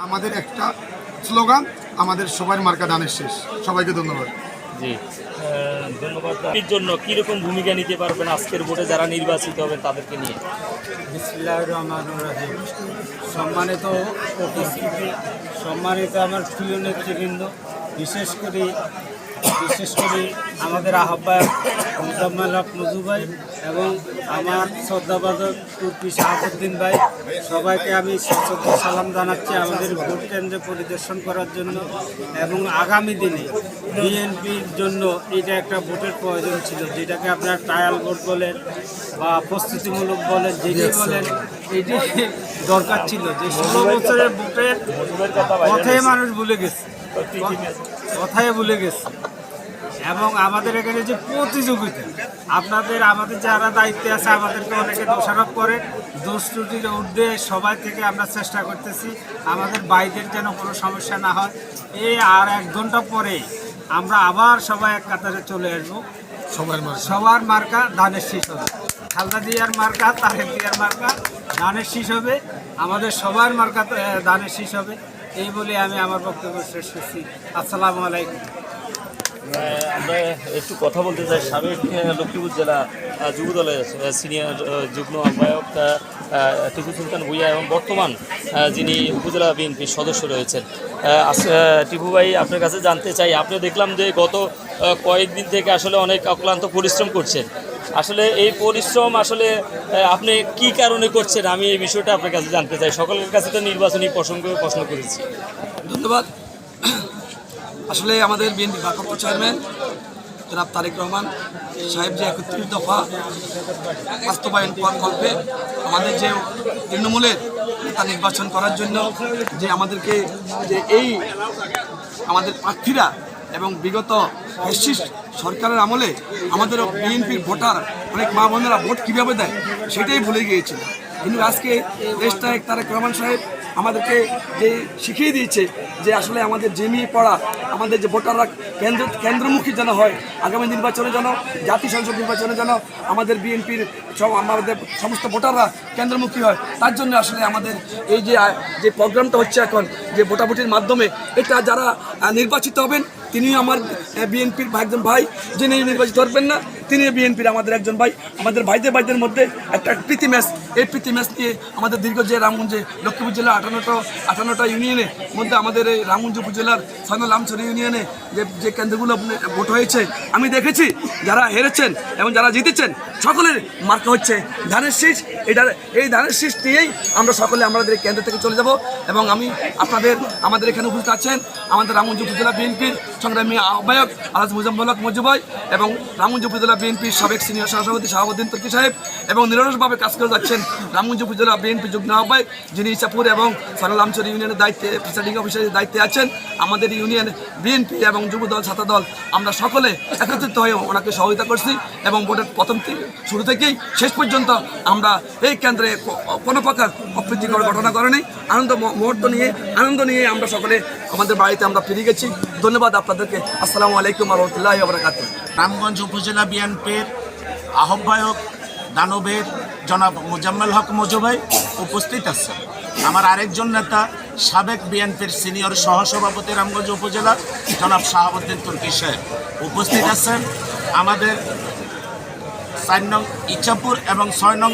আমাদের একটা স্লোগান আমাদের সবার মার্কা দানের শেষ। সবাইকে ধন্যবাদ। জি। ধন্যবাদ। এর জন্য কীরকম ভূমিকা নিতে পারবেন আজকের ভোটে যারা নির্বাচিত হবেন তাদেরকে নিয়ে? বিসমিল্লাহ রহমান রাহিম। সম্মানিত সম্মানিত আমার প্রিয় নেতৃবৃন্দ বিশেষ করে বিশেষ করে আমাদের আহ্বায়ক মুজাম্মাল হক মজু ভাই এবং আমার শ্রদ্ধাবাদক তুর্কি শাহাবুদ্দিন ভাই। সবাইকে আমি সশ্রদ্ধ সালাম জানাচ্ছি আমাদের ভোট কেন্দ্রে পরিদর্শন করার জন্য এবং আগামী দিনে বিএনপির জন্য এটা একটা ভোটের প্রয়োজন ছিল যেটাকে আপনারা ট্রায়াল ভোট বলেন বা প্রস্তুতিমূলক বলেন যেটাই বলেন এটি দরকার ছিল যে ষোলো বছরের ভোটের কথাই মানুষ ভুলে গেছে। কথাই ভুলে গেছে। এবং আমাদের এখানে যে প্রতিযোগিতা আপনাদের আমাদের যারা দায়িত্বে আছে আমাদেরকে অনেকে দোষারোপ করে। দোষ ত্রুটির ঊর্ধ্বে সবাই থেকে আমরা চেষ্টা করতেছি আমাদের বাইদের যেন কোনো সমস্যা না হয়। এই আর এক ঘণ্টা পরে আমরা আবার সবাই এক কাতারে চলে আসব। সবার সবার মার্কা ধানের শীষ হবে। খালদা দিয়ার মার্কা তারেক দিয়ার মার্কা ধানের শীষ হবে। আমাদের সবার মার্কা ধানের শীষ হবে। এই বলে আমি আমার বক্তব্য শেষ করছি। আসসালামু আলাইকুম। আমরা একটু কথা বলতে চাই। সাবেক লক্ষ্মীপুর জেলা যুব দলের সিনিয়র যুগ্ম আহ্বায়ক আহ, আহ, টিপু সুলতান ভুইয়া এবং বর্তমান যিনি উপজেলা বিএনপির সদস্য রয়েছেন। টিপু ভাই আপনার কাছে জানতে চাই। আপনি দেখলাম যে গত কয়েকদিন থেকে আসলে অনেক অক্লান্ত পরিশ্রম করছেন। আসলে এই পরিশ্রম আসলে আপনি কি কারণে করছেন? আমি এই বিষয়টা আপনার কাছে জানতে চাই। সকলের কাছে তো নির্বাচনী প্রসঙ্গ প্রশ্ন করেছি। ধন্যবাদ। আসলে আমাদের বিএনপি ভারপ্রাপ্ত চেয়ারম্যান জনাব তারেক রহমান সাহেব যে একত্রিশ দফা বাস্তবায়ন প্রকল্পে আমাদের যে তৃণমূলের নেতা নির্বাচন করার জন্য যে আমাদেরকে যে এই আমাদের প্রার্থীরা এবং বিগত ফ্যাসিস্ট সরকারের আমলে আমাদের বিএনপির ভোটার, অনেক মা বোনেরা ভোট কীভাবে দেয় সেটাই ভুলে গিয়েছিল। কিন্তু আজকে দেশটায়ক তারেক রহমান সাহেব আমাদেরকে যে শিখিয়ে দিয়েছে যে আসলে আমাদের জেমি পড়া, আমাদের যে ভোটাররা কেন্দ্র, কেন্দ্রমুখী যেন হয়, আগামী নির্বাচনে যেন, জাতীয় সংসদ নির্বাচনে যেন আমাদের বিএনপির সব আমাদের সমস্ত ভোটাররা কেন্দ্রমুখী হয়, তার জন্য আসলে আমাদের এই যে যে প্রোগ্রামটা হচ্ছে এখন, যে ভোটাভুটির মাধ্যমে এটা যারা নির্বাচিত হবেন তিনি আমার বিএনপির একজন ভাই, যিনি নির্বাচিত হবেন না, তিনি বিএনপির আমাদের একজন ভাই। আমাদের ভাইদের ভাইদের মধ্যে একটা প্রীতি ম্যাচ, এই প্রীতি ম্যাচ নিয়ে আমাদের দীর্ঘ যে রামগঞ্জে, লক্ষ্মীপুর জেলা আটান্নটা আটান্নটা ইউনিয়নের মধ্যে আমাদের এই রামগঞ্জ উপজেলার ছয় লামছড়ি ইউনিয়নে যে যে কেন্দ্রগুলো ভোট হয়েছে, আমি দেখেছি যারা হেরেছেন এবং যারা জিতেছেন, সকলের মার্কা হচ্ছে ধানের শীষ। এটার এই ধানের সৃষ্টি নিয়েই আমরা সকলে আমাদের কেন্দ্র থেকে চলে যাব এবং আমি আপনাদের, আমাদের এখানে উপস্থিত আছেন আমাদের রামগঞ্জ উপজেলা বিএনপির সংগ্রামী আহ্বায়ক আলাজ মুজাম্মলক মজুবাই এবং রামগঞ্জ উপজেলা বিএনপির সাবেক সিনিয়র সহসভাপতি শাহাবুদ্দিন তুর্কি সাহেব এবং নিরলসভাবে কাজ করে যাচ্ছেন রামগঞ্জ উপজেলা বিএনপি যুগ্ম আহ্বায়ক যিনি ইসাপুর এবং সরলামচর ইউনিয়নের দায়িত্বে প্রিসাইডিং অফিসারের দায়িত্বে আছেন। আমাদের ইউনিয়ন বিএনপি এবং যুব দল ছাত্র দল আমরা সকলে একত্রিত হয়ে ওনাকে সহযোগিতা করছি এবং ভোটের প্রথম শুরু থেকেই শেষ পর্যন্ত আমরা এই কেন্দ্রে কোনো প্রকার অপ্রীতিকর ঘটনা করেনি আনন্দ মুহূর্ত নিয়ে, আনন্দ নিয়ে আমরা সকলে আমাদের বাড়িতে আমরা ফিরে গেছি। ধন্যবাদ আপনাদেরকে। আসসালামু আলাইকুম বরকাত রামগঞ্জ উপজেলা বিএনপির আহ্বায়ক দানবের জনাব মোজাম্মেল হক মজুভাই উপস্থিত আছেন। আমার আরেকজন নেতা, সাবেক বিএনপির সিনিয়র সহসভাপতি রামগঞ্জ উপজেলা, জনাব শাহাবুদ্দিন তুর্কি সাহেব উপস্থিত আছেন। আমাদের চার নং ইচ্ছাপুর এবং ছয় নং